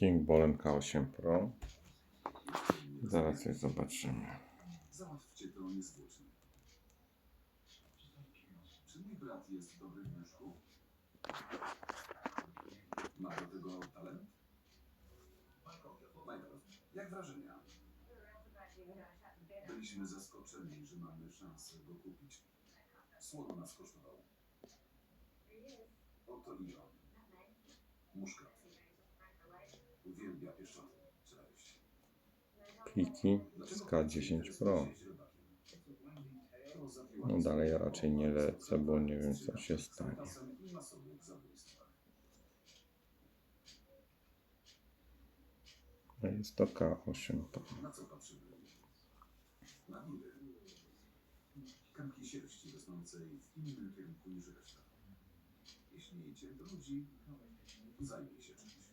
King Bolen K8 Pro. Zaraz je zobaczymy. Załatwcie to niezwłocznie. Czy mój brat jest dobry w myszku? Ma do tego talent? Jak wrażenia? Byliśmy zaskoczeni, że mamy szansę go kupić. Słono nas kosztował. Oto i on. Muszkat. Kiki z K10 Pro. No dalej raczej nie lecę, bo nie wiem co się stanie. A jest to K8 Pro. Na co patrzymy? Na wiry. Kamki sierści rosnącej w innym kierunku niż reszta. Jeśli cię to zajmij się czymś.